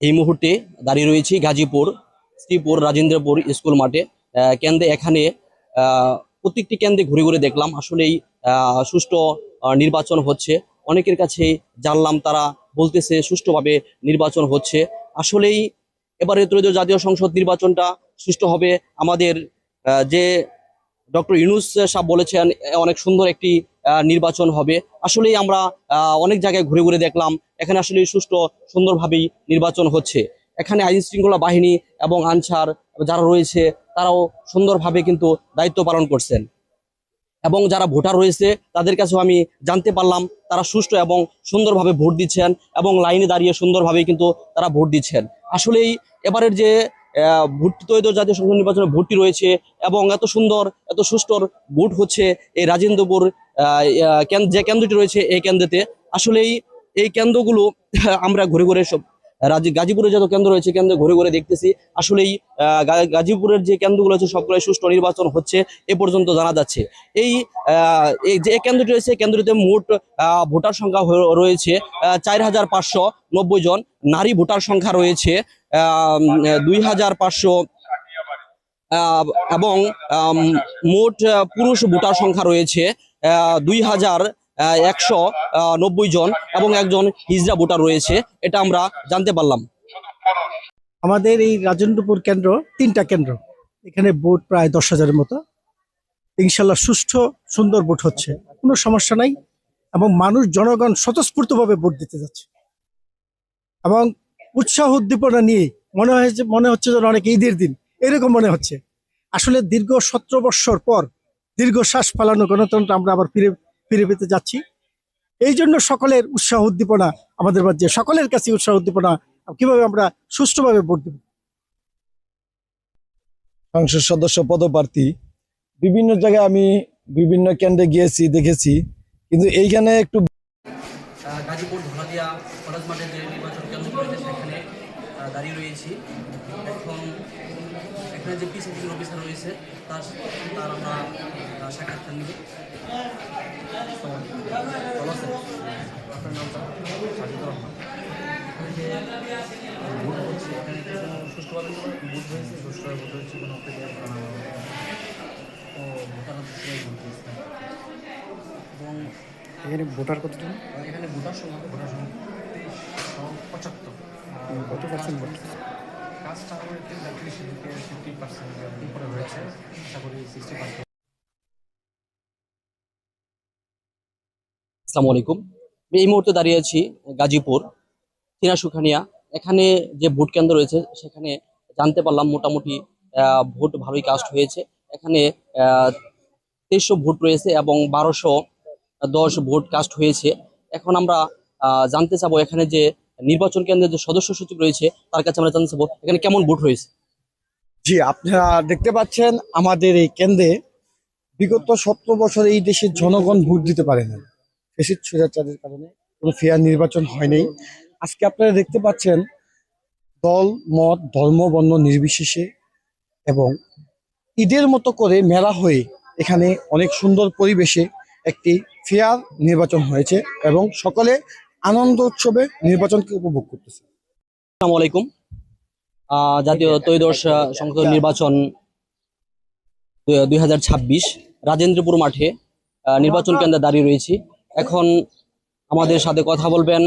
এই মুহূর্তে দাঁড়িয়ে রয়েছি গাজীপুর, শ্রীপুর, রাজেন্দ্রপুর স্কুল মাঠে। কেন্দ্রে এখানে প্রত্যেকটি কেন্দ্রে ঘুরে ঘুরে দেখলাম, আসলেই সুষ্ঠু নির্বাচন হচ্ছে। অনেকের কাছে জানলাম, তারা বলতেছে সুষ্ঠুভাবে নির্বাচন হচ্ছে। আসলেই এবারে ত্রয়োদশ জাতীয় সংসদ নির্বাচনটা সুষ্ঠু হবে। আমাদের যে ডক্টর ইউনুস সাহেব বলেছেন অনেক সুন্দর একটি নির্বাচন হবে। আসলেই আমরা অনেক জায়গায় ঘুরে ঘুরে দেখলাম, এখানে আসলে সুষ্ঠু, সুন্দরভাবেই নির্বাচন হচ্ছে। এখানে আইন শৃঙ্খলা বাহিনী এবং আনসার যারা রয়েছে, তারাও সুন্দরভাবে কিন্তু দায়িত্ব পালন করছেন। এবং যারা ভোটার রয়েছে, তাদের কাছেও আমি জানতে পারলাম, তারা সুষ্ঠু এবং সুন্দরভাবে ভোট দিচ্ছেন এবং লাইনে দাঁড়িয়ে সুন্দরভাবে কিন্তু তারা ভোট দিচ্ছেন। আসলেই এবারের যে ভোট ত্রয়োদশ জাতীয় সংসদ নির্বাচনে ভোটটি রয়েছে এবং এত সুন্দর, এত সুষ্ঠর ভোট হচ্ছে এই রাজেন্দ্রপুর যে কেন্দ্রটি রয়েছে এই কেন্দ্রেতে। আসলেই এই কেন্দ্রগুলো আমরা ঘুরে ঘুরে সব গাজীপুরে যত কেন্দ্র রয়েছে, কেন্দ্রে ঘুরে ঘুরে দেখতেছি। আসলেই গাজীপুরের যে কেন্দ্রগুলো আছে, সবগুলোই সুষ্ঠু নির্বাচন হচ্ছে, এ পর্যন্ত জানা যাচ্ছে। এই যে কেন্দ্রটি রয়েছে কেন্দ্রটিতে মোট ভোটার সংখ্যা রয়েছে চার হাজার পাঁচশো নব্বই জন নারী ভোটার সংখ্যা রয়েছে দুই হাজার পাঁচশো এবং মোট পুরুষ ভোটার সংখ্যা রয়েছে দুই হাজার একশো নব্বই জন এবং একজন হিজরা ভোটার রয়েছে। এটা আমরা জানতে পারলাম। আমাদের এই রাজেন্দ্রপুর কেন্দ্র তিনটা কেন্দ্র। এখানে ভোট প্রায় দশ হাজারের মতো। ইনশাল্লাহ সুষ্ঠু, সুন্দর ভোট হচ্ছে। কোনো সমস্যা নাই এবং মানুষ, জনগণ স্বতঃস্ফূর্তভাবে ভোট দিতে যাচ্ছে। এবং উৎসাহ উদ্দীপনা নিয়ে মনে হয়েছে মনে হচ্ছে যেন অনেক ঈদের দিন। এরকম মনে হচ্ছে। আসলে দীর্ঘ সতেরো বৎসর পর দীর্ঘ শ্বাস ফেলানো গণতন্ত্র আমরা আবার ফিরে ফিরে পেতে যাচ্ছি। এই জন্য সকলের উৎসাহ উদ্দীপনা আমাদের মাঝে সকলের কাছে উৎসাহ উদ্দীপনা কীভাবে আমরা সুষ্ঠুভাবে ভোট দেব। সংসদ সদস্য পদপ্রার্থী বিভিন্ন জায়গায় আমি বিভিন্ন কেন্দ্রে গিয়েছি দেখেছি। কিন্তু এইখানে একটু গাজীপুর ধলাদিয়া কলেজ মাঠে যে নির্বাচন কেন্দ্র সেখানে দাঁড়িয়ে রয়েছি। এখন এখানে যে পিসিসি অফিসার রয়েছে তার তার আমরা সাক্ষাৎকার নিব। আপনার নামটা এখানে যে ভোট হচ্ছে এখানে সুষ্ঠুভাবে ভোট হয়েছে সুষ্ঠুভাবে ভোট হচ্ছে কোনো অপেক্ষা ও ভোটার ভোট দিয়েছে এবং এখানে ভোটার কতজন? এখানে ভোটার সংখ্যা ভোটার সংখ্যা পঁচাত্তর। কত পার্সেন্ট ভোট? কাজটা আমাদের ত্রিশ থেকে ফিফটি পার্সেন্ট উপরে হয়েছে আশা করি সিক্সটি পার্সেন্ট আসসালামু আলাইকুম আমি এই মুহূর্তে দাঁড়িয়ে আছি গাজীপুর চীনা সুখানিয়া। এখানে যে ভোট কেন্দ্র রয়েছে, সেখানে জানতে পারলাম মোটামুটি ভোট ভালোই কাস্ট হয়েছে। এখানে তেইশশো ভোট রয়েছে এবং বারোশো দশ ভোট কাস্ট হয়েছে। এখন আমরা জানতে চাবো এখানে যে নির্বাচন কেন্দ্রের যে সদস্য সচিব রয়েছে, তার কাছে আমরা জানতে চাবো এখানে কেমন ভোট হয়েছে? জি, আপনারা দেখতে পাচ্ছেন, আমাদের এই কেন্দ্রে বিগত সতেরো বছর এই দেশের জনগণ ভোট দিতে পারে না ফেসিদ স্বৈরাচারের কারণে কোনো ফেয়ার নির্বাচন হয়নি আজকে আপনারা দেখতে পাচ্ছেন, দল, মত, ধর্ম, বর্ণ নির্বিশেষে এবং ঈদের মতো করে মেলা হয়ে এখানে অনেক সুন্দর পরিবেশে একটি ফেয়ার নির্বাচন হয়েছে এবং সকলে আনন্দ উৎসবে নির্বাচনকে উপভোগ করতেছে। আসসালামু আলাইকুম। আহ, জাতীয় ত্রয়োদশ আহ, সংসদ নির্বাচন দুই হাজার ছাব্বিশ রাজেন্দ্রপুর মাঠে আহ, নির্বাচন কেন্দ্রে দাঁড়িয়ে রয়েছি। এখন আমাদের সাথে কথা বলবেন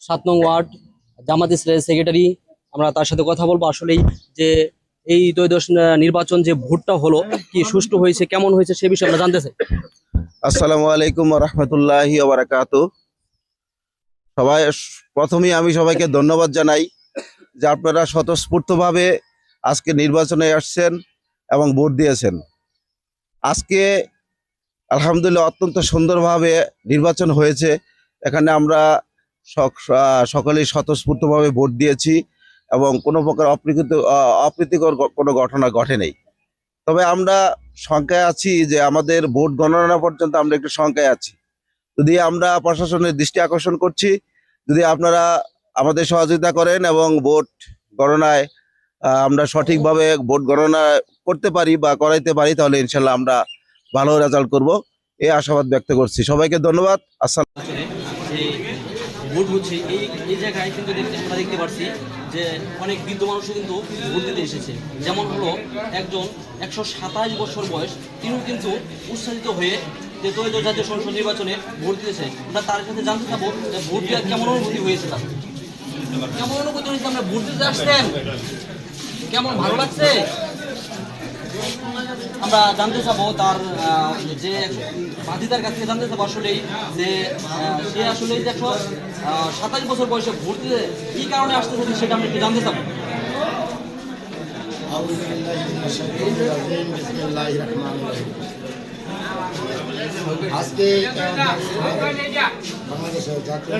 সাত নং ওয়ার্ড জামাত ইসলামের সেক্রেটারি। আমরা তার সাথে কথা বলব। আসলেই যে এই ত্রয়োদশ আহ, নির্বাচন যে ভোটটা হলো কি সুষ্ঠু হয়েছে কেমন হয়েছে সে বিষয়ে আমরা জানতে চাই। আসসালামু আলাইকুম রহমতুল্লাহি সবাই প্রথমেই আমি সবাইকে ধন্যবাদ জানাই যে আপনারা স্বতঃস্ফূর্তভাবে আজকে নির্বাচনে আসছেন এবং ভোট দিয়েছেন। আজকে আলহামদুলিল্লাহ অত্যন্ত সুন্দরভাবে নির্বাচন হয়েছে। এখানে আমরা সকলেই স্বতঃস্ফূর্তভাবে ভোট দিয়েছি এবং কোনো প্রকার অপ্রীত আহ, অপ্রীতিকর কোনো ঘটনা ঘটেনি তবে আমরা শঙ্কায় আছি যে আমাদের ভোট গণনা পর্যন্ত আমরা একটু শঙ্কায় আছি। যদি আমরা প্রশাসনের দৃষ্টি আকর্ষণ করছি, যদি আপনারা আমাদের সহযোগিতা করেন এবং ভোট গণনায় আমরা সঠিকভাবে ভোট গণনা করতে পারি বা করাইতে পারি, তাহলে ইনশাল্লাহ আমরা ভালো রেজাল্ট করব। এই আশাবাদ ব্যক্ত করছি। সবাইকে ধন্যবাদ। আসসালাম। যেমন হলো একজন একশো সাতাশ বছর বয়স, তিনিও কিন্তু উৎসাহিত হয়ে যে ত্রয়োদশ জাতীয় সংসদ নির্বাচনে ভোট দিতেছে আমরা তার সাথে জানতে চাবো যে ভোট দেওয়ার কেমন অনুভূতি হয়েছে তার। কেমন অনুভূতি হয়েছে? আমরা ভোট দিতে আসছেন। কেমন ভালো লাগছে? আমরা জানতে চাবো তার যে বাধিতার কাছ থেকে জানতে চাবো আসলেই যে সে আসলে দেখো সাতাশ বছর বয়সে ভোট দিতে কি কারণে আসতে আসতেছে সেটা আমরা একটু জানতে চাবো। আজকে বাংলাদেশের জাতীয়